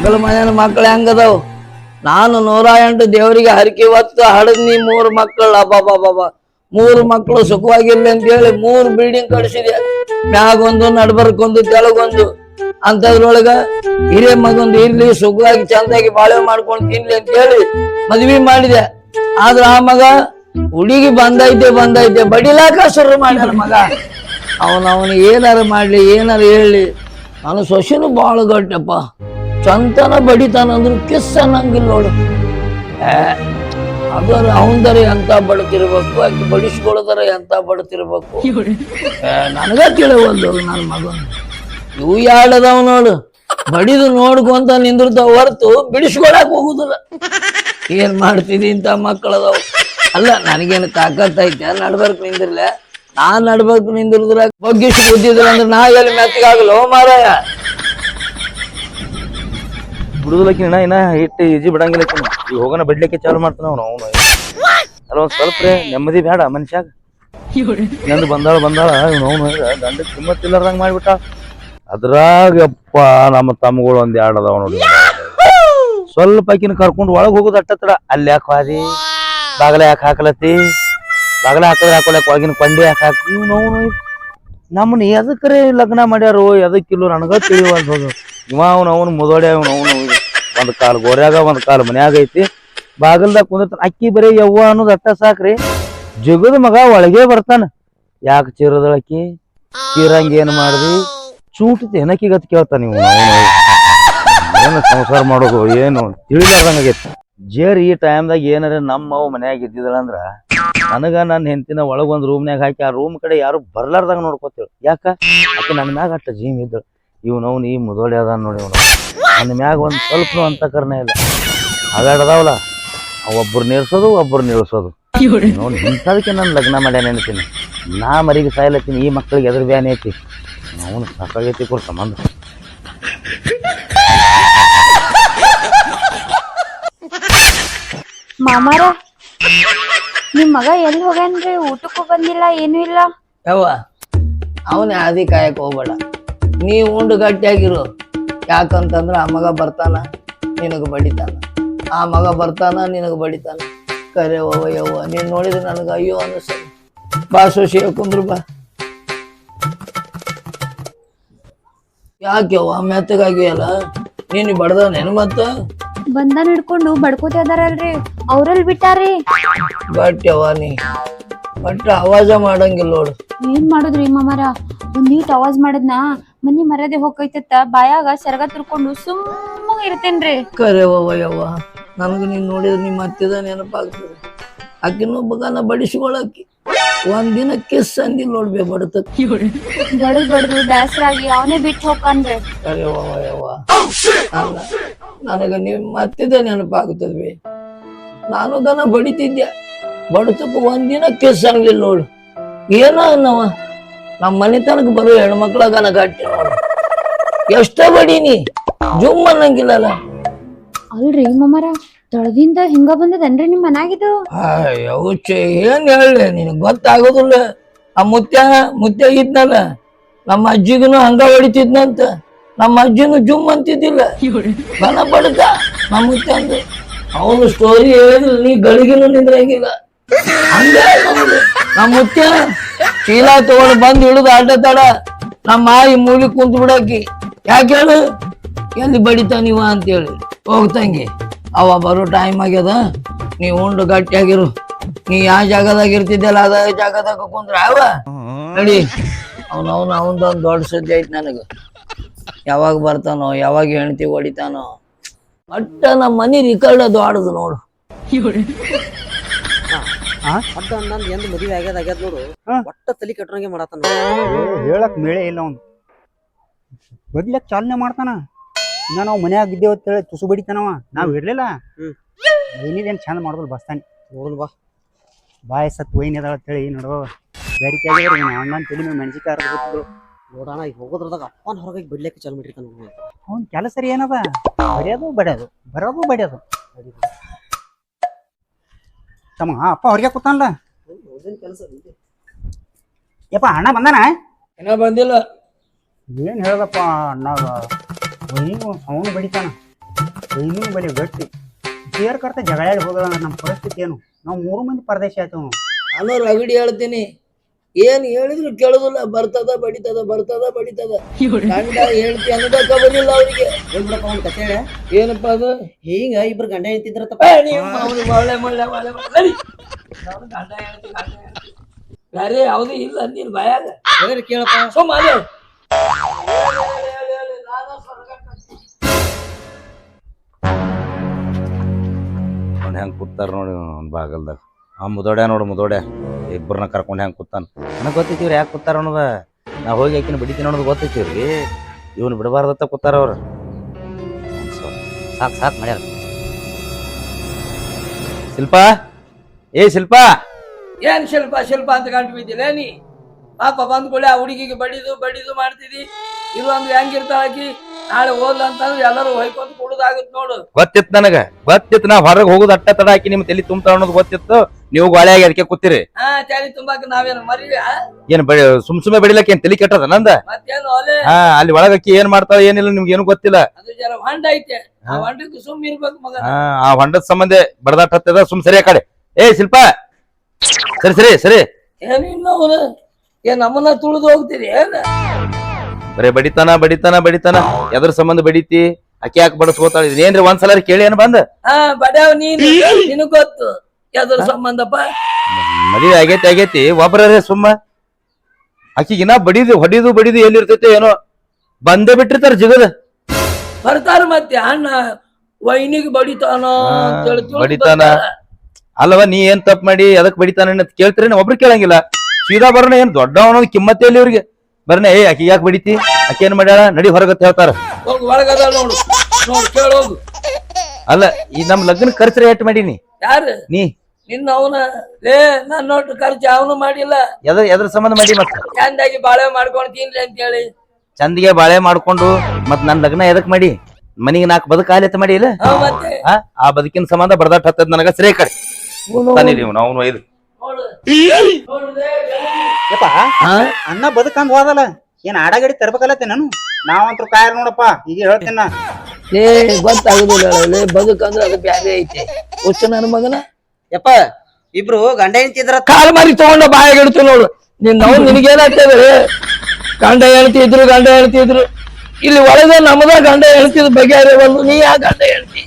ಮಗಳ ಮನೆಯ ಮಕ್ಕಳು ಹೆಂಗದವು? ನಾನು ನೂರ ಎಂಟು ದೇವರಿಗೆ ಹರಕೆ ಹೊತ್ತು ಹಡದ್ ನೀ ಮೂರು ಮಕ್ಕಳು ಅಬ್ಬಾಬಾಬಾಬಾ ಮೂರು ಮಕ್ಕಳು ಸುಖವಾಗಿರ್ಲಿ ಅಂತ ಹೇಳಿ ಮೂರು ಬಿಲ್ಡಿಂಗ್ ಕಟ್ಸಿದೆ. ಮ್ಯಾಗೊಂದು, ನಡ್ಬರ್ಕೊಂದು ತೆಲಗೊಂದು ಅಂತದ್ರೊಳಗ ಹಿರಿಯ ಮಗೊಂದು ಇರ್ಲಿ, ಸುಖವಾಗಿ ಚಂದಾಗಿ ಬಾಳೆ ಮಾಡ್ಕೊಂಡು ತಿನ್ಲಿ ಅಂತ ಹೇಳಿ ಮದ್ವಿ ಮಾಡಿದೆ. ಆದ್ರ ಆ ಮಗ ಹುಡುಗಿ ಬಂದೈತೆ ಬಂದೈತೆ. ಬಡಿಲಾಕ ಶುರು ಮಾಡ್ಯಾರ ಮಗ. ಅವನ ಅವನು ಏನಾರ ಮಾಡ್ಲಿ, ಏನಾರ ಹೇಳಿ ನಾನು ಸೊಸೆನು ಬಾಳು ಗಟ್ಟಪ್ಪ ಚಂತನ ಬಡಿತಾನ ಅಂದ್ರೆ ಕಿಸ್ ಅನ್ನಂಗಿಲ್ಲ ನೋಡು. ಅದರ ಅವಂದರ ಎಂತ ಬಡತಿರ್ಬೇಕು, ಆಕಿ ಬಡಿಸ್ಕೊಳ್ಳೋದರ ಎಂತ ಬಡತಿರ್ಬೇಕು. ನನಗ ತಿಳಿವಲ್ದು ನನ್ನ ಮಗನ್. ಇವು ಯಾಡದವ್ ನೋಡು. ಬಡಿದು ನೋಡ್ಕೊಂತ ನಿಂದಿರ್ತಾವ ಹೊರತು ಬಿಡಿಸ್ಕೊಳಕ್ ಹೋಗುದಿಲ್ಲ. ಏನ್ ಮಾಡ್ತಿದಿ ಇಂತ ಮಕ್ಕಳದವ್? ಅಲ್ಲ, ನನಗೇನು ತಾಕತ್ ಐತೆ? ನಡ್ಬರ್ಕ್ ನಿಂದಿರ್ಲೆ? ನಾನ್ ನಡ್ಬರ್ಕ್ ನಿಂದಿರ್ದ್ರ ಬಗ್ಗಿಸ್ ಬುದ್ಧಿದ್ರ ಅಂದ್ರೆ ನಾ ಎಲ್ಲಿ ಮೆತ್ತಗಾಗಲ್ಲ ಮಾರಾಯ? ಬಿಡುದಲಕ್ಕಿ ಇನ್ನ ಇನ್ನ ಇಟ್ಟು ಈಜಿ ಬಿಡಂಗಿಲ್ಲ. ಈಗ ಹೋಗೋಣ ಬಿಡ್ಲಿಕ್ಕೆ ಚಾಲು ಮಾಡ್ತಾನ ಅವನು ಅವನು. ಅಲ್ಲ ಒಂದ್ ಸ್ವಲ್ಪ ರೇ, ನೆಮ್ಮದಿ ಬೇಡ ಮನುಷ್ಯಾಗ. ನಂದು ಬಂದಾಳ ಬಂದಾಳ, ಇವ್ನು, ಅವನು ಗಂಡ ಕಿಮ್ಮತ್ ಇಲ್ಲಾರ್ದಂಗ ಮಾಡ್ಬಿಟ್ಟ. ಅದ್ರಾಗ ಯಪ್ಪ, ನಮ್ಮ ತಮ್ಮಗಳು ಒಂದ್ ಎರಡು ಅದಾವ ನೋಡಿ. ಸ್ವಲ್ಪ ಆಕಿನ ಕರ್ಕೊಂಡು ಒಳಗ್ ಹೋಗುದು ಅಟ್ಟತ್ರ ಅಲ್ಲಿ ಯಾಕೆ ಹಾದಿ? ಬಾಗಲ ಯಾಕೆ ಹಾಕಲತ್ತಿ? ಬಾಗಲ ಹಾಕಿದ್ರೆ ಹಾಕೊಳಕ್ ಒಳಗಿನ ಕೊಂಡಿ ಯಾಕೆ ಹಾಕಿ ಇವ್ನು, ಅವನು ನಮ್ಮನ್ನ ಎದಕ್ರೆ ಲಗ್ನ ಮಾಡ್ಯಾರೋ ಎದಕ್ಕಿಲ್ಲೋ ನನಗ ತಿಳಿವಲ್ದು ಇವ, ಅವನು ಅವನು ಮುದೋಡೆ ಅವನು. ಒಂದ್ ಕಾಲ್ ಗೋರ್ಯಾಗ, ಒಂದ್ ಕಾಲ್ ಮನ್ಯಾಗ ಐತಿ. ಬಾಗಲ್ದಾಗ ಕುಂದಿರ್ತಾನ, ಅಕ್ಕಿ ಬರೀ ಯವ್ವ ಅನ್ನೋದು ಅಟ್ಟ ಸಾಕ್ರಿ. ಜಗದ ಮಗ ಒಳಗೆ ಬರ್ತಾನ. ಯಾಕ ಚೀರದಳಕ್ಕಿ ಚೀರಂಗ ಏನ್ ಮಾಡ್ದಿ? ಚೂಟಿ ಏನಕ್ಕಿಗತ್ ಕೇಳ್ತಾನ ನೀವು. ಏನು ಸಂಸಾರ ಮಾಡೋದು, ಏನು? ತಿಳಿಲಾರ್ದಂಗಾಗೈತಿ. ಜೇರ್ ಈ ಟೈಮ್ದಾಗ ಏನಾರ ನಮ್ಮ ಅವ್ ಮನ್ಯಾಗ ಇದ್ದಿದ್ದಳಂದ್ರ ನನಗ ನನ್ನ ಹೆಂಡತಿನ ಒಳಗ್ ಒಂದ್ ರೂಮ್ನ್ಯಾಗ ಹಾಕಿ, ಆ ರೂಮ್ ಕಡೆ ಯಾರು ಬರ್ಲಾರ್ದಾಗ ನೋಡ್ಕೋತೇಳು. ಯಾಕ? ಆಕೆ ನನ್ನ ಮ್ಯಾಗ ಅಟ್ಟ ಜೀಮ್ ಇದ್ದಳು. ಇವ್ನವ್ನು ಈ ಮುದೋಳಿ ಅದ ನೋಡಿ. ಅವನು ನನ್ನ ಮ್ಯಾಗ ಒಂದ್ ಅಂತ ಅಂತಕರಣ ಇಲ್ಲ. ಅದಾಡದಾವಲ್ಲ ಒಬ್ಬರು ನಿಲ್ಸೋದು ಒಬ್ಬರು ನಿಲ್ಸೋದು. ನೋಡಿ ಇಂಥದಕ್ಕೆ ನಾನು ಲಗ್ನ ಮಾಡ್ಯಾನ ನೆನತೀನಿ ನಾ ಮರಿಗೆ ಸಾಯ್ಲತ್ತೀನಿ ಈ ಮಕ್ಕಳಿಗೆ ಎದುರು ಬ್ಯಾನ್ ಐತಿ. ಅವನು ಸಾಕಾಗೈತಿ ಕೊಡ್ ಸಂಬಂಧ. ಮಾಮಾರ ನಿಮ್ ಮಗ ಎಲ್ಲಿ ಹೋಗ್ಯಾನ್ರಿ? ಊಟಕ್ಕೂ ಬಂದಿಲ್ಲ ಏನು ಇಲ್ಲ. ಯವ್ವ ಅವನೇ ಆದಿ ಕಾಯಕ್ ಹೋಗ್ಬೇಡ. ನೀ ಉಂಡು ಗಟ್ಟಿಯಾಗಿರು. ಯಾಕಂತಂದ್ರ ಆ ಮಗ ಬರ್ತಾನ ನಿನಗ ಬಡಿತಾನ. ಆ ಮಗ ಬರ್ತಾನ ನಿನಗ ಬಡಿತಾನ. ಕರೆ ಓವ ಯವ್ವ ನೀನ್ ನೋಡಿದ್ರೆ ನನಗ ಅಯ್ಯೋ ಅನ್ನಿಸ್ತದೆ ಬಾ ಸೊಸಿ ಕುಂದ್ರು ಬಾ. ಯಾಕೆವ್ವ ಮೆತ್ತಗಾಗಿ ಮೆತ್ತಗಾಗಿಯಲ್ಲ ನೀನು ಬಡದ ನೆನ್ ಮತ್ತ? ಬಂದನ್ ಹಿಡ್ಕೊಂಡು ಬಡ್ಕೋತ ಅದಾರಲ್ರಿ ಅವ್ರಲ್ಲಿ ಬಿಟ್ಟಾರಿ ಬಟ್ ಯವ್ವ ನೀ ಬಟ್ ಅವಾಜ ಮಾಡಂಗಿಲ್ಲ ನೋಡು. ಏನ್ ಮಾಡುದ್ರಿ ಮಾಮಾರ? ಒಂದ್ ನೀಟ್ ಅವಾಜ್ ಮಾಡಿದ್ನ? ಮನಿ ಮರ್ಯಾದೆ ಹೋಗೈತತ್ತ ಬಾಯಾಗ ಸೆರಗ ತುರ್ಕೊಂಡು ಸುಮ್ಮ ಇರ್ತೇನ್ರಿ. ಕರೆ ಯವ್ವ ನನಗೆ ನೀನು ನೋಡಿದ್ರೆ ನಿಮ್ಮ ಹತ್ತಿದ ನೆನಪಾಗ್ತದೆ ಆಕಿನೂ ಬಗನ ಬಡಿಸ್ಕೊಳಕ್ಕಿ. ಒಂದಿನ ಕಿಸ್ ಅಂದಿಲ್ಲ ನೋಡ್ಬೇ ಬಡತಕ್ಕೆ ಬಡದ್ ಬಡದು ಬ್ಯಾಸರಾಗಿ ಅವನೇ ಬಿಟ್ಟು ಹೋಗ್ಕಂದ್ರೆ ಕರೆ ಅವ್ವ ಯವ್ವ. ಅಲ್ಲ ನನಗೆ ನಿಮ್ಮ ಹತ್ತಿದ ನೆನಪಾಗ್ತದೆ ನಾನು ದನ ಬಡಿತಿದ್ದೆ. ಬಡತಕ್ಕೆ ಒಂದಿನ ಕಿಸ್ ಅಂದಿಲ್ಲ ನೋಡು. ಏನೋ ಅನ್ನವ? ನಮ್ಮ ಮನೆತನಕ್ಕೆ ಬರೋ ಹೆಣ್ಮಕ್ಳ ಗನ ಗಟ್ಟಿ ನೋಡು. ಎಷ್ಟ ಬಡೀನಿ. ಜುಮ್ ಅನ್ನಂಗಿಲ್ಲಲ್ಲ. ಅಲ್ರಿ ಮಮ್ಮರ ತೊಳದಿಂದ ಹಿಂಗ ಬಂದದನ್ರಿ ನಿಮ್ ಮನ್ಯಾಗಿದು? ಯೋಚೆ ಏನ್ ಹೇಳಿ ನಿನಗ್ ಗೊತ್ತಾಗೋದಿಲ್ಲ. ಆ ಮುತ್ಯ ಮುತ್ಯ ಇದ್ನಲ್ಲ. ನಮ್ಮ ಅಜ್ಜಿಗೂ ಹಂಗ ಹೊಡಿತಿದ್ನಂತ. ನಮ್ಮ ಅಜ್ಜಿನು ಜುಮ್ ಅಂತಿದ್ದಿಲ್ಲ. ಬನ ಬಡಕ ನಮ್ಮ ಮುತ್ಯ ಅಂದ್ರೆ ಅವನು ಸ್ಟೋರಿ ಹೇಳಿದ್ರೆ ನೀ ಗಳಿಗೆನು ನಿಂದ್ರಂಗಿಲ್ಲ. ಹಂಗ. ನಮ್ಮ ಮುತ್ತೆ ಚೀಲ ತಗೊಂಡು ಬಂದು ಹಿಡಿದು ಅಡ್ಡ ತಡ. ನಮ್ಮ ಮಾಯಿ ಮೂಲಿ ಕುಂತು ಬಿಡಾಕಿ ಯಾಕೆ ಹೇಳು? ಎಲ್ಲಿ ನೀವ ಅಂತೇಳಿ. ಹೋಗ್ತಂಗಿ ಅವ ಬರೋ ಟೈಮ್ ಆಗ್ಯದ. ನೀ ಉಂಡು ಗಟ್ಟಿಯಾಗಿರು. ನೀ ಯಾವ ಜಾಗದಾಗ ಇರ್ತಿದ್ದಲ್ಲ ಅದ ಜಾಗದಾಗ ಕುಂದ್ರ ಅವ. ನಡಿ. ಅವನ ಅವನ, ಅವನದೊಂದು ದೊಡ್ಡ ಸುದ್ದಿ ಐತಿ ನನಗ. ಯಾವಾಗ ಬರ್ತಾನೋ, ಯಾವಾಗ ಹೆಣ್ತಿ ಹೊಡಿತಾನೋ. ಅಟ್ಟ ನಮ್ಮ ಮನಿ ರಿಕಾರ್ಡ್ ಅದು ಆಡುದು ನೋಡು. ಅಡ್ಡ ಅಂದಂದ್ ಎಂದ್ ಮದುವೆ ಆಗ್ಯದ ಆಗ್ಯದ ನೋಡು. ಹಾ. ಒಟ್ಟ ತಲಿ ಕೆಟ್ಟರಂಗೆ ಮಾಡತ್ತಾನ ಹೇಳಕ್ ಮೇಳೆ ಇಲ್ಲ ಅವ್ನು. ಬದ್ಲಕ್ ಚಾಲನೆ ಮಾಡ್ತಾನ. ಇನ್ನ ನಾವು ಮನ್ಯಾಗ ಇದ್ದೇವ ಹೇಳಿ ತುಸು ಬಡಿತಾನವ. ನಾವ್ ಇರ್ಲಿಲ್ಲ. ಹ್ಮ್. ಏನಿದೇನ್ ಚಂದ ಮಾಡೋದಿಲ್ಲ ಬಸ್ತಾನೆ. ನೋಡುನ್ ಬಾ. ಬಾಯ್ ಸತ್ ವೈನ್ ಅದಾಳ ಅಂತೇಳಿ ನೋಡು. ಬೇಡಿಕೆ ಆಗಿದ್ರೆ ಅಣ್ಣನ ತಲೆ ಮೇಲೆ ಮೆಣಸಿಕಾಯ ನೋಡಣ ಈಗ ಹೋಗೋದ್ರದಾಗ ಅಪ್ಪನ ಹೊರಗಾಗಿ ಬಿಡ್ಲಿಕ್ಕೆ ಚಾಲು ಮಾಡಿರ್ತಾನ. ಅವ್ನ ಕೆಲಸ ರೀ ಏನದ? ಬಡಿಯೋದು ಬಡಿಯೋದು. ಬರೋದು ಬಡಿಯೋದು. ತಮ್ಮ ಅಪ್ಪ ಅವ್ರಿಗೆ ಕೂತಾನಲ್ಲ ಅವ್ರ್ದೇನ್ ಕೆಲ್ಸ ಇದೆ? ಯಪ್ಪ ಅಣ್ಣ ಬಂದಾನ? ಏನೋ ಬಂದಿಲ್ಲ. ಏನು ಹೇಳ್ದಪ್ಪ ಅಣ್ಣ ಒಯ್ಯೂ ಅವನು ಬಡಿತಾನ. ಒಯ್ಯೂ ಬಲಿ ಗಟ್ಟಿ. ಸೇರ್ಕರ್ತ ಕರ್ತ ಜಗಳಾಡಿ ಹೋಗದ ನಮ್ಮ ಪರಿಸ್ಥಿತಿ ಏನು? ನಾವು ಮೂರು ಮಂದಿ ಪರದೇಶ ಆಯ್ತು ನಾವು ನಾನು ರಗಡಿ ಹೇಳ್ತೀನಿ. ಏನ್ ಹೇಳಿದ್ರು ಕೇಳುದಿಲ್ಲ ಬರ್ತದ ಬಡಿತದ ಬರ್ತದ ಬಡಿತದ. ಗಂಡ ಹೇಳ್ತಿ ಅನ್ನೋದಕ್ಕ ಬರಲಿಲ್ಲ ಅವ್ರಿಗೆ. ಏನ್ ಬಿಡಪ್ಪ ಒಂದ್ ಕತೆ ಹೇಳ? ಏನಪ್ಪ ಅದು? ಹಿಂಗ ಇಬ್ರು ಗಂಡ ಅವ್ನಿಗೆ ಒಳ್ಳೆ ಒಳ್ಳೆ ಗಂಡ ಹೇಳ್ತಿ. ಬೇರೆ ಯಾವ್ದು ಇಲ್ಲ ನೀನ್ ಬಾಯಾಗ. ಹೇಳ್ರಿ ಕೇಳಪ್ಪ? ಸುಮ್ಮನೆ ಹೆಂಗ್ ಅವ್ನು ಹೆಂಗೆ ಕೂತಾರ ನೋಡಿ ಅವ್ನ ಬಾಗಲ್ದಾಗ. ಆ ಮುದೋಡ್ಯ ನೋಡು ಮುದೋಡ್ಯ. ಇಬ್ಬರನ್ನ ಕರ್ಕೊಂಡು ಹೆಂಗೆ ಕೂತಾನ? ನನಗೆ ಗೊತ್ತೈತಿ ಇವ್ರು ಯಾಕೆ ಕೂತಾರ ಅನ್ನೋದ. ನಾ ಹೋಗಿ ಆಕಿನ ಬಿಡಿತೀನಿ ಅನ್ನೋದು ಗೊತ್ತೈತಿ ಇವ್ರಿಗೆ. ಇವನು ಬಿಡಬಾರ್ದತ್ತ ಕೂತಾರ ಅವ್ರು. ಸಾಕು ಸಾಕು ಮಾಡ್ಯಾರ. ಶಿಲ್ಪ? ಏ ಶಿಲ್ಪ? ಏನ್ ಶಿಲ್ಪ ಶಿಲ್ಪ ಅಂತ ಕಂಡು ಬಿದ್ದಿಲ್ಲ ನೀ? ಪಾಪ ಬಂದ್ಕೊಳ್ಳಿ ಆ ಹುಡುಗಿಗೆ ಬಡಿದು ಬಡಿದು ಮಾಡ್ತಿದಿ. ಇದು ಒಂದು ಹೆಂಗಿರ್ತಾಳ ಆಕಿ? ನಾಳೆ ಓದ್ಲ ಅಂತಂದ್ರೆ ಎಲ್ಲರೂ ನೋಡು. ಗೊತ್ತಿತ್ತು ನನಗೆ. ಗೊತ್ತಿತ್ತು ನಾ ಹೊರಗೆ ಹೋಗುದು ಅಟ್ಟ ತಡ ಹಾಕಿ ನಿಮ್ ತಲೆ ತುಂಬ ಅನ್ನೋದು ಗೊತ್ತಿತ್ತು. ನೀವು ಗಾಳಿಯಾಗಿ ಅದಕ್ಕೆ ಕೂತಿರಿ. ಹಾ ತುಂಬಾಕ ನಾವೇನು ಮರಿವಿ ಏನ್ ಬಡಿ ಸುಮ್ ಸುಮ್ಮನೆ ಬಡಿಲಕ್ಕೆ ಏನ್ ತಲೆ ಕೆಟ್ಟದ ನಂದ? ಮತ್ತೇನು ಹಾ ಅಲ್ಲಿ ಒಳಗಕ್ಕಿ ಏನ್ ಮಾಡ್ತಾವ ಏನಿಲ್ಲ ನಿಮ್ಗೆ ಏನು ಗೊತ್ತಿಲ್ಲ. ಅದು ಜರ ಹೊಂಡ ಐತೆ. ಆ ಹೊಂಡಕ್ಕೆ ಸುಮ್ ಇರ್ಬೇಕು ಮಗ ಆ, ಆ ಹೊಂಡದ ಸಂಬಂಧ ಬಡದಾಟ ಹತ್ತದ ಸುಮ್ ಸರಿ ಆ ಕಡೆ. ಏ ಶಿಲ್ಪ. ಸರಿ ಸರಿ ಸರಿ. ಏನು ಇನ್ನು ಏನ್ ನಮ್ಮನ್ನ ತುಳಿದು ಹೋಗ್ತೀರಿ ಏನ? ಬರೇ ಬಡಿತಾನ ಬಡಿತಾನ ಬಡಿತಾನ. ಎದ್ರ ಸಂಬಂಧ ಬಡಿತಿ ಅಕ್ಕಿ ಯಾಕೆ ಬಡಸ್ಕೋತಾಳ. ಏನ್ರಿ ಒಂದ್ಸಲ ಕೇಳಿ ಏನ್ ಬಂದ? ಆ ಬಡ್ಯಾವ್ ನೀನು ನಿನಗ್ ಗೊತ್ತು. ಯಾವ್ದ್ರ ಸಂಬಂಧಪ್ಪ. ಮದುವೆ ಆಗೈತಿ ಆಗೈತಿ. ಒಬ್ರೇ ಸುಮ್ಮ. ಆಕಿಗಿನ ಬಡಿದು ಹೊಡಿದು ಬಡಿದು ಎಲ್ಲಿರ್ತೈತೆ ಏನೋ. ಬಂದೇ ಬಿಟ್ಟಿರ್ತಾರ ಜಿಗದ. ಬರ್ತಾರ ಮತ್ತೆ ಅಣ್ಣ. ವೈನಿಗೆ ಬಡಿತಾನ ಅಂತ ಬಡಿತಾನ. ಅಲ್ವಾ ಅಲ್ಲವ ನೀ ಏನ್ ತಪ್ಪು ಮಾಡಿ ಅದಕ್ಕೆ ಬಡಿತಾನ ಅಂತ ಕೇಳ್ತೀರಿ ಒಬ್ರು ಕೇಳಂಗಿಲ್ಲ. ಸೀದಾ ಬರೋಣ ಏನ್ ದೊಡ್ಡ ಕಿಮ್ಮತ್ತೆ ಕಿಮ್ಮತ್ತೇ ಇಲ್ಲ ಇವ್ರಿಗೆ. ಬರ್ನೆ ಏ ಆಕಿ ಯಾಕೆ ಬಡಿತಿ? ಆಕಿ ಏನ್ ಮಾಡ್ಯಾಳ? ನಡಿ ಹೊರಗತ್ ಹೇಳ್ತಾರ. ಹೋಗು ಒಳಗದ ನೋಡು. ನೋಡು ಕೇಳೋಗು ಅಲ್ಲ ಈ ನಮ್ ಲಗ್ನ ಖರ್ಚು ಎಟ್ ಮಾಡೀನಿ? ಯಾರು? ನೀ? ನಿನ್ನ ಅವನ. ಲೇ ನಾನ್ ನೋಟ್ ಖರ್ಚು ಅವನು ಮಾಡಿಲ್ಲ. ಎದ್ರ ಎದ್ರ ಸಂಬಂಧ ಮಾಡಿ ಮತ್ತ? ಚಂದಾಗಿ ಬಾಳೆ ಮಾಡ್ಕೊಂಡು ತಿನ್ಲಿ ಅಂತ ಹೇಳಿ ಚಂದಿಗೆ ಬಾಳೆ ಮಾಡ್ಕೊಂಡು ಮತ್ ನನ್ ಲಗ್ನ ಎದಕ್ ಮಾಡಿ? ಮನಿಗೆ ನಾಲ್ಕು ಬದುಕ ಆಲಿತ ಮಾಡಿ ಇಲ್ಲ ಹಾ ಮತ್ತೆ? ಆ? ಬದುಕಿನ ಸಂಬಂಧ ಬಡದಾಟ ಹತ್ತದ ನನಗ ಸರಿ ಕಡೆ ನೀವು ನಾವು ಲೇ, ಯಪ್ಪ ಅನ್ನ ಬದುಕಂದ್ ಹೋದಲ್ಲ. ಏನ್ ಆಡಗಡಿ ತರ್ಬೇಕಲ್ಲತ್ತೆ ನಾನು? ನಾವಂತೂ ಕಾಯಲ್ ನೋಡಪ್ಪ ಈಗ ಹೇಳ್ತೇನೆ ನಾ. ಲೇ ಗೊತ್ತಾಗುದಿಲ್ಲ ಬದುಕಂದ್ರೆ ಅದು ಬ್ಯಾರೆ ಐತೆ. ಹುಚ್ಚ ನನ್ನ ಮಗನ? ಯಪ್ಪ ಇಬ್ರು ಗಂಡ ಹೆಂಡತಿದ್ರ ಕಾಲ್ ಮಾರಿ ತಗೊಂಡ ಬಾಯಾಗ ಇಡ್ತು ನೋಡು. ನಿನ್ನ ನಾವು ನಿನಗೇನಾಗ್ತದೆ ಗಂಡ ಹೇಳ್ತಿದ್ರು ಗಂಡ ಹೇಳ್ತಿದ್ರು ಇಲ್ಲಿ ಒಳಗೆ ನಮ್ಮದ ಗಂಡ ಹೇಳ್ತಿದ್ ಒಂದು ನೀ ಯಾ ಗಂಡ ಹೆಂಡತಿ!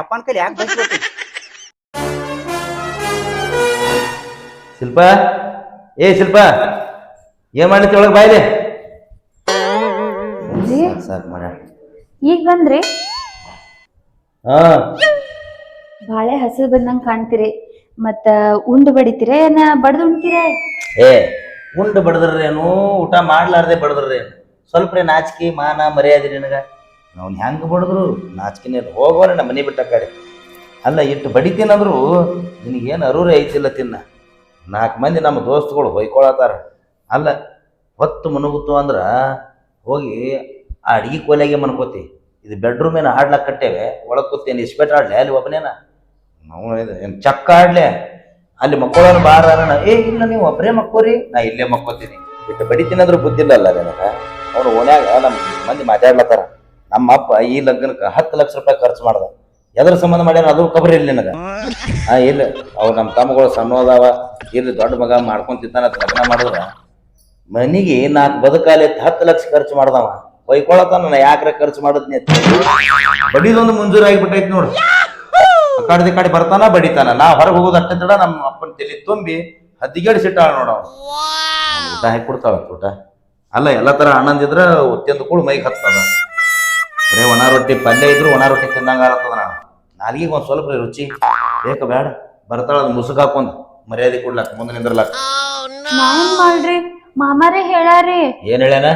ಅಪ್ಪನ ಕೈಲಿ ಯಾಕೆ ಶಿಲ್ಪ. ಏ ಶಿಲ್ಪ ಏನ್ ಮಾಡ್ತಿ ಒಳಗೆ ಬಾಯ್ಲೆ? ಸಾಕು ಮಾಡ. ಈಗ ಬಂದ್ರಿ? ಹಾ. ಬಾಳೆ ಹಸಿರು ಬಂದಂಗ್ ಕಾಣ್ತೀರಿ ಮತ್ತ ಉಂಡು ಬಡಿತೀರ ಏನ ಬಡ್ದು ಉಣ್ತೀರ? ಏ ಉಂಡು ಬಡದ್ರೇನು ಊಟ ಮಾಡ್ಲಾರ್ದೆ ಬಡದ್ರೇನು ಸ್ವಲ್ಪ ರೇ ನಾಚಿಕೆ ಮಾನ ಮರ್ಯಾದೆ ನಿನಗ. ಅವ್ನು ಹೆಂಗ್ ಬಡದ್ರು? ನಾಚಿಕೆನೇ ಹೋಗೋಣ ನಮ್ಮ ಮನೆ ಬಿಟ್ಟ ಕಡೆ. ಅಲ್ಲ ಇಟ್ಟು ಬಡಿತೀನಂದ್ರು ನಿನಗೇನು ಅರೂರೇ ಐತಿಲ್ಲ ತಿನ್ನ. ನಾಲ್ಕು ಮಂದಿ ನಮ್ಮ ದೋಸ್ತುಗಳು ಹೊಯ್ಕೊಳತ್ತಾರ. ಅಲ್ಲ ಹೊತ್ತು ಮನಗುತ್ತು ಅಂದ್ರೆ ಹೋಗಿ ಆ ಅಡಿಗೆ ಕೋಲೆಗೆ ಮನ್ಕೋತಿ. ಇದು ಬೆಡ್ರೂಮ್ ಏನು ಆಡ್ಲಕ್ ಕಟ್ಟೇವೆ ಒಳಗೆ ಕೂತೇನೆ ಇಸ್ಪೆಟ್ ಆಡ್ಲೆ ಅಲ್ಲಿ ಒಬ್ಬನೇನ ನಾವು ಏನು ಚಕ್ಕ ಆಡ್ಲೆ ಅಲ್ಲಿ ಮಕ್ಕಳನ್ನು ಬಾರ ಅನ್ನೋಣ, ಏ ಇಲ್ಲ ನೀವು ಒಬ್ಬರೇ ಮಕ್ಕೋರಿ ನಾ ಇಲ್ಲೇ ಮಕ್ಕೋತೀನಿ. ಬಿಟ್ಟು ಬಡಿತೀನಂದ್ರೆ ಬುದ್ಧಿಲ್ಲ ಅಲ್ಲ ನನಗೆ. ಅವ್ರು ಓನ್ಯಾಗ ನಮ್ಮ ಮಂದಿ ಮಾತಾಡ್ಲತ್ತಾರ. ನಮ್ಮ ಅಪ್ಪ ಈ ಲಗ್ನಕ್ಕೆ ಹತ್ತು ಲಕ್ಷ ರೂಪಾಯಿ ಖರ್ಚು ಮಾಡ್ದ. ಎದ್ರ ಸಂಬಂಧ ಮಾಡ್ಯಾರ ಅದು ಕಬರಿ ಇಲ್ಲ ನಿನಗ. ಆ ಇಲ್ಲ ಅವ್ ನಮ್ಮ ತಮ್ಮಗಳು ಸಣ್ಣ ಅದಾವ. ಇಲ್ಲಿ ದೊಡ್ಡ ಮಗ ಮಾಡ್ಕೊಂತಿದ್ದಾನ ಲಗ್ನ ಮಾಡಿದ್ರ ಮನಿಗೆ ನಾಲ್ಕು ಬದುಕಾಲಿ ಹತ್ತು ಲಕ್ಷ ಖರ್ಚು ಮಾಡ್ದವ. ಬೈಕೊಳತಾನ ನಾ ಯಾಕ್ರೆ ಖರ್ಚು ಮಾಡಿದ್ನಿ ಬಡಿದೊಂದು ಮುಂಜೂರಾಗಿ ಬಿಟ್ಟೈತಿ ನೋಡ್ರಿ ಕಡ್ದಿ ಕಡೆ ಬರ್ತಾನ, ಬಡಿತಾನ. ನಾ ಹೊರಗೆ ಹೋಗೋದು ಅಟ್ಟ ತಡ ನಮ್ಮ ಅಪ್ಪನ ತಲೆ ತುಂಬಿ ಹದ್ದಿಗೇಡಿ ಸಿಟ್ಟಾಳ ನೋಡ ಊಟ ಹಾಕಿ ಕೊಡ್ತಾಳ ಊಟ. ಅಲ್ಲ, ಎಲ್ಲ ತರ ಅಣ್ಣಂದಿದ್ರ ಒತ್ತಿಂದ ಕೂಡ ಮೈಗೆ ಹತ್ತದ. ಬರೇ ಒಣ ರೊಟ್ಟಿ ಪಲ್ಯ ಇದ್ರು ಒಣ ರೊಟ್ಟಿ ತಿಂದಂಗ ಆಗತ್ತದ ನಾನು. ನಾಲ್ಗಿಗೆ ಒಂದು ಸ್ವಲ್ಪ ರುಚಿ. ಬೇಕು ಬೇಡ ಬರ್ತಾಳ ಅದ್ ಮುಸುಕ್ ಹಾಕೊಂದು ಮರ್ಯಾದೆ ಕೊಡ್ಲಾಕ ಮುಂದೆ ನಿಂದ್ರಲಾಕ ಮಾಡ್ರಿ. ಮಾಮಾರೇ ಹೇಳಾರಿ. ಏನ್ ಹೇಳ್ಯಾನ?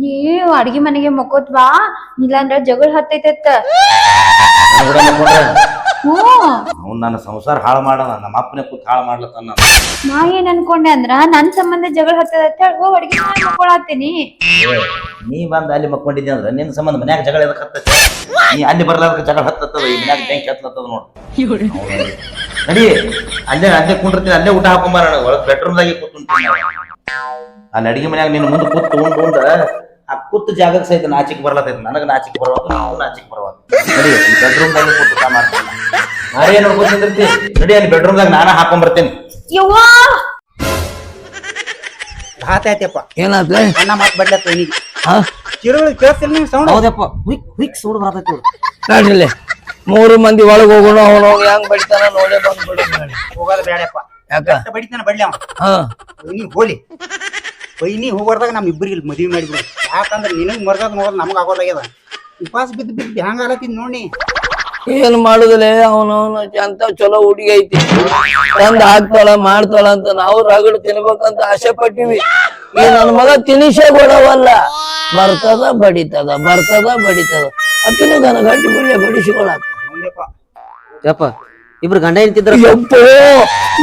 ನೀ ನೀವ್ ಅಡ್ಗಿ ಮನೆಗೆ ಮಕ್ಕೋತ್ ಬಾ ಇಲ್ಲಾಂದ್ರ ಜಗಳ ಹತ್ತೈತತ್ತ ನನ್ ಕೂಡ ಮಕ್ಕೊಂಡ್ರ? ಹ್ಞೂ. ಅವ್ನ್ ನನ್ನ ಸಂಸಾರ ಹಾಳು ಮಾಡೋಣ ನಮ್ಮ ಅಪ್ಪನೇ ಕೂತ್ ಹಾಳು ಮಾಡ್ಲತ್ತಾನ ನಾನು. ನಾ ಏನ್ ಅನ್ಕೊಂಡೆ ಅಂದ್ರ ನನ್ ಸಂಬಂಧ ಜಗಳ ಹತ್ತದ ಹೇಳಿ ಹೋಗ್ ಅಡ್ಗಿ ಮನೆ ಮಕ್ಕೊಳತ್ತೀನಿ ಏ, ನೀ ಬಂದ್ ಅಲ್ಲಿ ಮಕ್ಕೊಂಡಿದ್ದೆ ಅಂದ್ರ ನಿನ್ನ ಸಂಬಂಧ ಮನ್ಯಾಗ ಜಗಳ ಎದಕ್ ಹತ್ತೈತೆ? ನೀ ಅಲ್ಲಿ ಬರ್ಲಾರ್ದ ಜಗಳ ಹತ್ತತ್ತದ ಈ ಮನ್ಯಾಗ ಬೆಂಕಿ ಹತ್ತತ್ತದ ನೋಡು. ನಡಿ ಅಲ್ಲೇ ಅಲ್ಲೇ ಕುಂಡಿರ್ತೀನಿ ಅಲ್ಲೇ ಊಟ ಹಾಕೊಂಬಾರ ಒಳಗ್ ಬೆಡ್ರೂಮ್ದಾಗೆ ಕೂತ್ಕೊಂತೀನಿ. ಅಲ್ಲಿ ಅಡಿಗೆ ಮನ್ಯಾಗ ನೀನು ಮುಂದೆ ಕೂತ್ ತಗೊಂಡು ಉಂಡ ಆ ಕೂತ್ ಜಾಗಕ್ಕೆ ಸಹಿತ ನಾಚಿಕ್ ಬರ್ಲತ್ತೈತಿ ನನಗೆ ನಾಚಿಕ್ ಬರವಾಗ ನಾವು ನಾಚಿಕ್ ಬರವಾಗ ನಡಿ ಬೆಡ್ರೂಮ್ದಾಗ ಕೂತು ಊಟ ಮಾಡ್ತೀನಿ. ನಾರೇ ನೋಡ್ಕೊಂಡ್ ನಿಂದಿರ್ತಿ? ನಡಿ ಅಲ್ಲಿ ಬೆಡ್ರೂಮ್ದಾಗ ನಾನ ಹಾಕೊಂಡ್ ಬರ್ತೇನೆ. ಯವ್ವಾ! ಘಾತ ಆಯ್ತಪ್ಪ. ಏನಾತ್ಲೆ ಅಣ್ಣ ಮಾತು ಬಡ್ಲತ್ತ ಏನಿಗೆ ಹಾ ಚಿರುಳು ಕೇಳಿಸ್ತಿಲ್ಲ ನೀವು ಸೌಂಡ್? ಹೌದಪ್ಪ. ಹುಯ್ಕ್ ಹುಯ್ಕ್ ಸೌಂಡ್ ಬರತೈತಿ ನೋಡು. ನೋಡ್ರಿಲ್ಲಿ ಮೂರು ಮಂದಿ ಒಳಗೆ ಹೋಗೋಣ ಅವನು ಹೆಂಗ್ ಬಡಿತಾನ ನೋಡೇ ಬಂದ್ಬಿಡು. ಹೋಗೋದು ಬೇಡಪ್ಪ ಯಾಕ? ಬಡಿತಾನ ಬಡ್ಲಿ ಅವ. ಹಾ. ನೀ ಹೋಲಿ ಪೈನಿ ಹೋಗ್ಬಾರ್ದಾಗ ನಮ್ ಇಬ್ಬರಿಗೆ ಮದ್ವಿ ಮಾಡಿಬಿಡು. ಯಾಕಂದ್ರೆ ನಿನಗ್ ಮರ್ದದ ನೋಡೋದು ನಮಗ್ ಆಗೋದಾಗ್ಯದ. ಉಪವಾಸ ಬಿದ್ದು ಬಿದ್ದು ಹ್ಯಾಂಗ ಆಲತ್ತಿದ್ ನೋಡಿ ಏನ್ ಮಾಡುದಿಲ್ಲ ಅವನವನು ಅಂತ ಚಲೋ ಹುಡುಗಿ ಐತಿ. ತಂದ್ ಹಾಕ್ತಾಳ ಮಾಡ್ತಾಳ ಅಂತ ನಾವು ರಗಡ್ ತಿನ್ಬೇಕಂತ ಆಸೆ ಪಟ್ಟಿವಿ. ಈ ನನ್ ಮಗ ತಿನಿಸೇ ಕೊಡವಲ್ಲ ಬರ್ತದ ಬಡಿತದ ಬರ್ತದ ಬಡಿತದ. ಅಕ್ಕಿನೂ ಗನ ಗಂಟು ಬಡಿಸಿಕೊಳಕ. ಯಪ್ಪ ಇಬ್ರು ಗಂಡ ಹೇಳ್ತಿದ್ರು ಯಪ್ಪೋ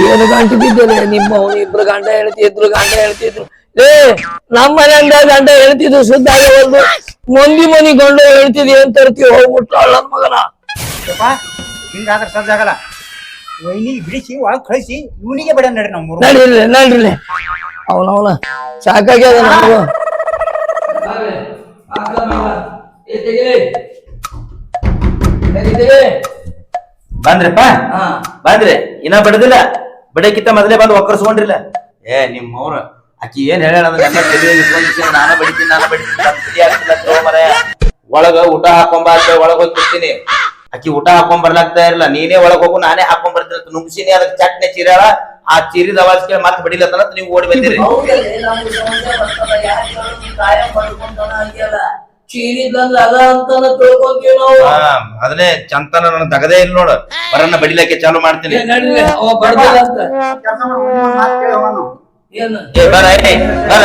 ಏನು ಗಂಟು ಬಿದ್ದಲೆ ನಿಮ್ಮ ಅವನು ಇಬ್ರು ಗಂಡ ಹೇಳ್ತಿದ್ರು ಗಂಡ ಹೇಳ್ತಿದ್ರು. ಏ ನಮ್ಮ ಮನೆಯಿಂದ ಗಂಡ ಹೇಳ್ತಿದ್ರು ಸುದ್ದ ಆಗವಲ್ದು ಮಂದಿ ಮನಿ ಗಂಡ ಹೇಳ್ತಿದ್ ಏನ್ ತರ್ತೀವಿ ಹೋಗ್ಬಿಟ್ಟು ನನ್ ಮಗನ. ಯಪ್ಪ ಹಿಂಗಾದ್ರೆ ಸಜ್ಜಾಗಲ್ಲ ವೈನಿ ಬಿಡಿಸಿ ಒಳಗ್ ಕಳಿಸಿ ಇವನಿಗೆ ಬಡ ನಡ್ರಿ ನಮ್ಮ ಮೂರು ನಡೀಲಿ ನಡೀಲಿ ಅವನವನ ಸಾಕಾಗ್ಯದ ನಮಗೂ. ಬಂದ್ರಪ್ಪ? ಬಂದ್ರಿ. ಇನ್ನ ಬಡದಿಲ್ಲ. ಬಡಕಿತ್ತ ಮೊದಲೇ ಬಂದು ಒಕ್ಕರ್ಸ್ಕೊಂಡ್ರಿಲ್ಲ. ಏ ನಿಮ್ಮ ಅವ್ರ ಆಕಿ ಏನ್ ಹೇಳ ನಾನ ಬಡಿತೀನಿ ನಾನು ಬಡಿತೀನಿ. ಒಳಗ ಊಟ ಹಾಕೊಂಬ ಒಳಗ ಹೋಗಿ ಬಿಡ್ತೀನಿ ಆಕಿ ಊಟ ಹಾಕೊಂಡ್ ಬರ್ಲಾಗ್ತಾ ಇರಲ್ಲ ನೀನೇ ಒಳಗ್ ಹೋಗು ನಾನೇ ಹಾಕೊಂಡ್ ಬರ್ತೀನಿ ನುಗ್ಸಿನಿ. ಅದಕ್ಕೆ ಚಟ್ನೆ ಚೀರಾಳ ಆ ಚೀರಿದ ಅವಾಜ್ ಕೇಳಿ ಮತ್ತೆ ಬಡಿಲತ್ತಲ್ಲ ಅಂತ ನೀವು ಓಡಿ ಬಂದಿರಿ. ಚೀರಿದಂದ್ರ ಅದ ಅಂತಾನ ತಿಳ್ಕೊಂತೀವಿ ನಾವು. ಹಾ ಅದನ್ನೇ ಚಂತನ ನನ್ನ ತಗದೇ ಇಲ್ಲ ನೋಡು. ಬರನ್ನ ಬಡಿಲಕ್ಕೆ ಚಾಲು ಮಾಡ್ತೀನಿ. ಏ, ನಡೀಲಿ, ಅವ ಬರ್ದಿಲ್ಲ ಅಂತ. ಏನು? ಏ ಬರ ಏ ಬರ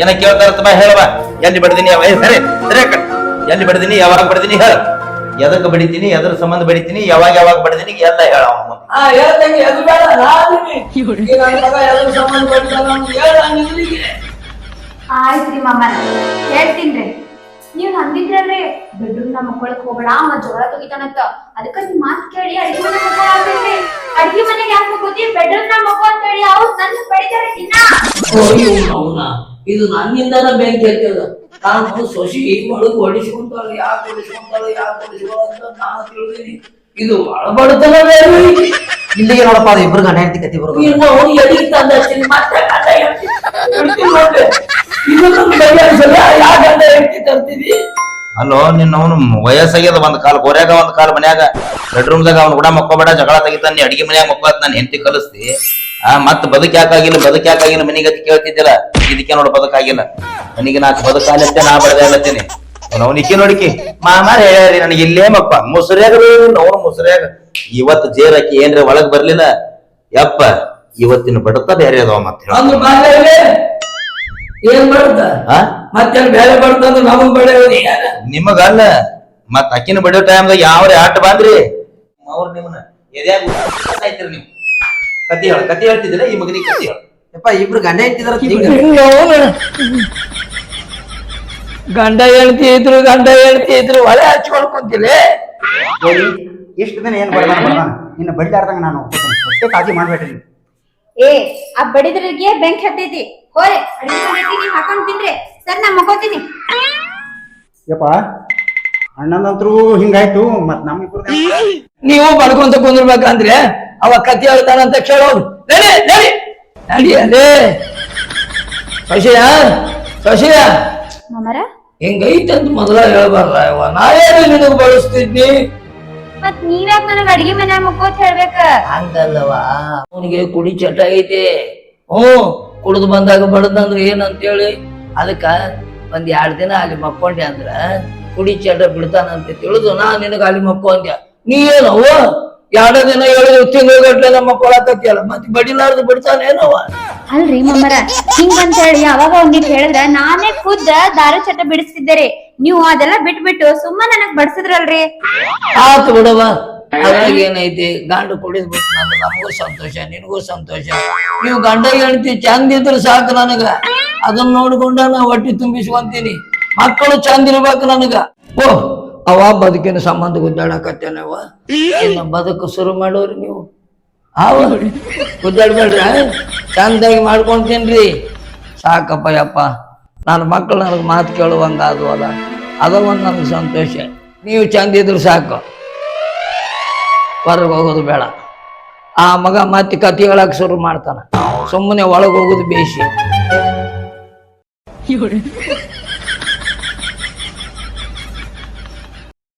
ಏನ ಕೇಳ್ತಾರ ಬಾ ಹೇಳವ ಎಲ್ಲಿ ಬಡದಿನಿ ಯಾವ ಏ ಸರಿ ಸರಿ ಅಕ್ಕ. ಎಲ್ಲಿ ಬಡದಿನಿ ಯಾವಾಗ ಬಡದಿನಿ ಹೇಳ. ಎದಕ್ ಬಡಿತೀನಿ ಎದ್ರ ಸಂಬಂಧ ಬಡಿತೀನಿ ಯಾವಾಗ ಯಾವಾಗ ಬಡ್ದಿನಿ ಎಲ್ಲ ಹೇಳ ಅವನ ಮುಂದೆ. ಹಾ ಹೇಳ್ದಂಗೆ ಎದು ಬೇಡ ನಾದಿನಿ ಈ ನನ್ ಮಗ ಎದ್ರ ಸಂಬಂಧ ಪಡ್ತಾನ ಅಂತ ಹೇಳ ನಿಲ್ಲಿಗೆ ಆಯ್ತ್ರಿ ಹೇಳ್ತೀನ್ರಿ ನೀವ್ ನಂದಿದ್ರಲ್ರಿ ಬೆಡ್ರೂಮ್ನ ಮಕ್ಕಳಕ್ ಹೋಗೋಣ ಮತ್ ಜೋಳ ತೆಗಿತಾನಂತ. ಅದಕ್ಕ ನಿಮ್ ಮಾತ್ ಕೇಳಿ, ಅಡಿಗೆ ಮನೆ ಮಕ್ಕಳಾಗ್ತೈತ್ರಿ ಅಡಿಗೆ ಮನೆಗೆ ಯಾಕೆ ಹೋಗೋದಿ ಬೆಡ್ರೂಮ್ನ ಮಕ್ಕೋ ಅಂತ ಹೇಳಿ ಅವ್ರು ನನ್ನ ಬಡಿತಾರೆ ದಿನ. ಇದು ನನ್ನಿಂದನ ಬೆಂಕಿ ಹತ್ತದ. ನಾನು ಸೊಸಿ ಒಳಗೆ ಹೊಡಿಸ್ಕೊಂತಾಳೆ ಯಾಕೆ ಹೊಡಿಸ್ಕೊಂತಾಳೆ ಯಾಕೆ ಹೊಡಿಸ್ಕೊಳ ಅಂತ ನಾನು ತಿಳಿದೀನಿ. ಇದು ಒಳಬಡತನ ಬೇರೆ. ಇಲ್ಲಿಗೆ ನೋಡಪ್ಪ ಅದು ಇಬ್ರು ಗಂಡ ಹೆಂಡತಿ ಕತಿ ಬರೋದು. ಇನ್ನು ಅವ್ನು ಎಲ್ಲಿಗೆ ತಂದ ಹಚ್ಚಿನಿ, ಮತ್ತೆ ಗಂಡ ಹೆಂಡ್ತಿ. ಇನ್ನೊಂದು ಬಗೆಹರಿಸಲ್ಲ, ಗಂಡ ಹೆಂಡತಿ ತರ್ತೀವಿ ಅಲ್ಲೋ ನಿನ್ನ ಅವನು ವಯಸ್ಸಾಗ್ಯದ ಒಂದ್ ಕಾಲ ಗೋರ್ಯಾಗ ಒಂದ್ ಕಾಲ್ ಮನ್ಯಾಗ ಬೆಡ್ರೂಮ್ದಾಗ ಅವ್ನ ಕೂಡ ಮಕ್ಕೋಬೇಡ ಜಗಳ ತೆಗಿತಾನೆ ಅಡಿಗೆ ಮನ್ಯಾಗ ಮಕ್ಕೋತ್ ನಾನು ಹೆಂಡತಿ ಕಲಿಸ್ತಿ. ಆ ಮತ್ ಬದುಕ್ ಯಾಕಾಗಿಲ್ಲ ಬದುಕ್ ಯಾಕಾಗಿಲ್ಲ ಮನಿಗೆ ಅತಿ ಕೇಳ್ತಿದ್ದಿಲ್ಲ. ಇದಕ್ಕೆ ನೋಡು ಬದುಕಾಗಿಲ್ಲ ಮನಿಗೆ ನಾಲ್ಕು ಬದುಕಾಲತ್ತೆ ನಾ ಬಡದಾಲತ್ತೀನಿ ಅವನಿಕೆ ನೋಡಿಕೆ ಮಾಮಾರ್ ಹೇಳ್ಯಾರಿ ನನಗೆ ಇಲ್ಲೇ ಮಪ್ಪ. ಮುಸುರ್ಯಾಗ ಅವನು ಮುಸುರ್ಯಾಗ. ಇವತ್ತು ಜೇರಕ್ಕೆ ಏನ್ರ ಒಳಗ್ ಬರ್ಲಿಲ್ಲ? ಯಪ್ಪ ಇವತ್ತಿನ ಬಡತ ಬೇರೆ ಅದಾವ ಮತ್ತೆ ಏನ್ ಆ? ಬೇರೆ ನಮಗ್ ನಿಮಗಲ್ಲ ಮತ್ ಅಕ್ಕಿನ ಬಡಿಯೋ ಟೈಮ್ದಾಗ ಯಾವ ಆಟ ಬಂದ್ರಿ? ಅವ್ರ ನಿಮ್ಮನ್ನ ಎದ್ಯಾಗ ನೀವು. ಕತಿ ಹೇಳ ಕತಿ ಹೇಳ್ತಿದ್ದಿಲ್ಲ? ಈ ಮಗನಿಗೆ ಕತಿ ಹೇಳ. ಯಪ್ಪ ಇಬ್ರು ಗಂಡ ಹೆಂಡ್ತಿದ್ರ ಗಂಡ ಹೇಳ್ತಿ ಇದ್ರು ಗಂಡ ಹೇಳ್ತಿ ಇದ್ರು ಒಲೆ ಹಚ್ಕೊಂಡು ಕುಂತಿಲ್ಲ ಎಷ್ಟು ದಿನ ಏನ್ ಬರ್ದಾನ ಬರ್ದಾನ ನಿನ್ನ ಬಡ್ಲಾರ್ದಂಗ ನಾನು ಒಪ್ಕೊತೀನಿ. ಅಷ್ಟೇ ಕಾಳಜಿ ಮಾಡ್ಬೇಡ್ರಿ ನೀವು ಏ ಆ ಬಡಿದ್ರಿಗೆ ಬೆಂಕಿ ಹತ್ತೈತಿ. ಹೋರೆ ಅಡಿಗೆ ಮನೆಗೆ ನೀವ್ ಹಾಕೊಂಡ್ ತಿನ್ರಿ. ಸರ್ ನಾ ಮಗೋತೀನಿ ಯಪ್ಪ ಅಣ್ಣನಂತ್ರು ಹಿಂಗಾಯ್ತು ಮತ್ ನಮ್ಮಿಬ್ರು ನೀವು ಬಡ್ಕೊಂತ ಕುಂದಿರ್ಬೇಕಂದ್ರೆ ಅವ ಕತಿ ಹೇಳ್ತಾನಂತ ಕೇಳೋದು ನಡಿ ನಡಿ. ನಡಿ ಅದೇ ಶಶಿಯ ಶಶಿಯ ಮಾಮರ? ಹಿಂಗೈತಂತ ಮೊದಲ ಹೇಳ್ಬಾರ್ದ ನಾ ಏನು ನಿನಗ್ ಬಳಸ್ತಿದ್ನಿ? ಮತ್ ನೀವ್ಯಾಕ ನನಗ ಅಡಿಗೆ ಮನ್ಯಾಗ ಮಕ್ಕೋತ್ ಹೇಳ್ಬೇಕ? ಹಂಗಲ್ಲವ ಅವನಿಗೆ ಕುಡಿ ಚಟ ಐತಿ. ಹ್ಞೂ ಕುಡಿದು ಬಂದಾಗ ಬಡದಂದ್ರೆ ಏನಂತೇಳಿ? ಅದಕ್ಕ ಒಂದ್ ಎರಡ್ ದಿನ ಅಲ್ಲಿ ಮಕ್ಕೊಂಡೆ ಅಂದ್ರ ಕುಡಿ ಚಟ ಬಿಡ್ತಾನಂತ ತಿಳಿದು ನಾ ನಿನಗ ಅಲ್ಲಿ ಮಕ್ಕೊಂದ್ಯ ನೀ ಏನವ ಎರಡ ದಿನ ಹೇಳಿದ್ರು ತಿಂಗಳಗಟ್ಲೆ ನಮ್ಮ ಮಕ್ಕೊಳಕತ್ತಿಯಲ್ಲ ಮತ್ತೆ ಬಡಿಲಾರ್ದು ಬಿಡ್ತಾನೇನವ ಅಲ್ರಿ ಮಮ್ಮರ ಹಿಂಗಂತ ಹೇಳಿ ಅವಾಗ ಒಂದಿಟ್ ಹೇಳಿದ್ರ ನಾನೇ ಖುದ್ದ ದಾರ ಚಟ ಬಿಡಿಸ್ತಿದ್ದೆ ನೀವು ಅದೆಲ್ಲ ಬಿಟ್ಬಿಟ್ಟು ಸುಮ್ಮ ನನಗ್ ಬಡ್ಸಿದ್ರಲ್ರಿ? ಆತು ಬಿಡವ ಅದ್ರಾಗ ಏನೈತಿ? ಗಂಡ ಕುಡಿದ್ಬಿಟ್ಟು ನಂದು ನಮಗೂ ಸಂತೋಷ ನಿನಗೂ ಸಂತೋಷ. ನೀವು ಗಂಡ ಹೆಂಡತಿ ಚಂದ ಇದ್ರೆ ಸಾಕು ನನಗ. ಅದನ್ನ ನೋಡ್ಕೊಂಡ ನಾ ಹೊಟ್ಟಿ ತುಂಬಿಸ್ಕೊಂತೀನಿ. ಮಕ್ಕಳು ಚಂದ ಇರ್ಬೇಕು ನನಗ. ಓ ಅವ ಬದುಕಿನ ಸಂಬಂಧ ಗುದ್ದಾಡಕತ್ತೇನವ ಬದುಕು ಶುರು ಮಾಡೋರಿ ನೀವು. ಅವ ಗುದ್ದಾಡ್ಬೇಡ್ರಿ ಚಂದಾಗಿ ಮಾಡ್ಕೊಂತೀನ್ರಿ. ಸಾಕಪ್ಪ ಯಪ್ಪ, ನನ್ನ ಮಕ್ಕಳು ನನಗೆ ಮಾತು ಕೇಳುವಂಗ ಅದು ಅಲ್ಲ. ಅದ ಒಂದು ನನಗೆ ಸಂತೋಷ. ನೀವು ಚಂದ ಇದ್ರು ಸಾಕು. ಹೊರಗೆ ಹೋಗೋದು ಬೇಡ. ಆ ಮಗ ಮತ್ತೆ ಕತಿ ಹೇಳಕ್ ಶುರು ಮಾಡ್ತಾನ. ಸುಮ್ಮನೆ ಒಳಗೆ ಹೋಗೋದು ಬೇಸಿ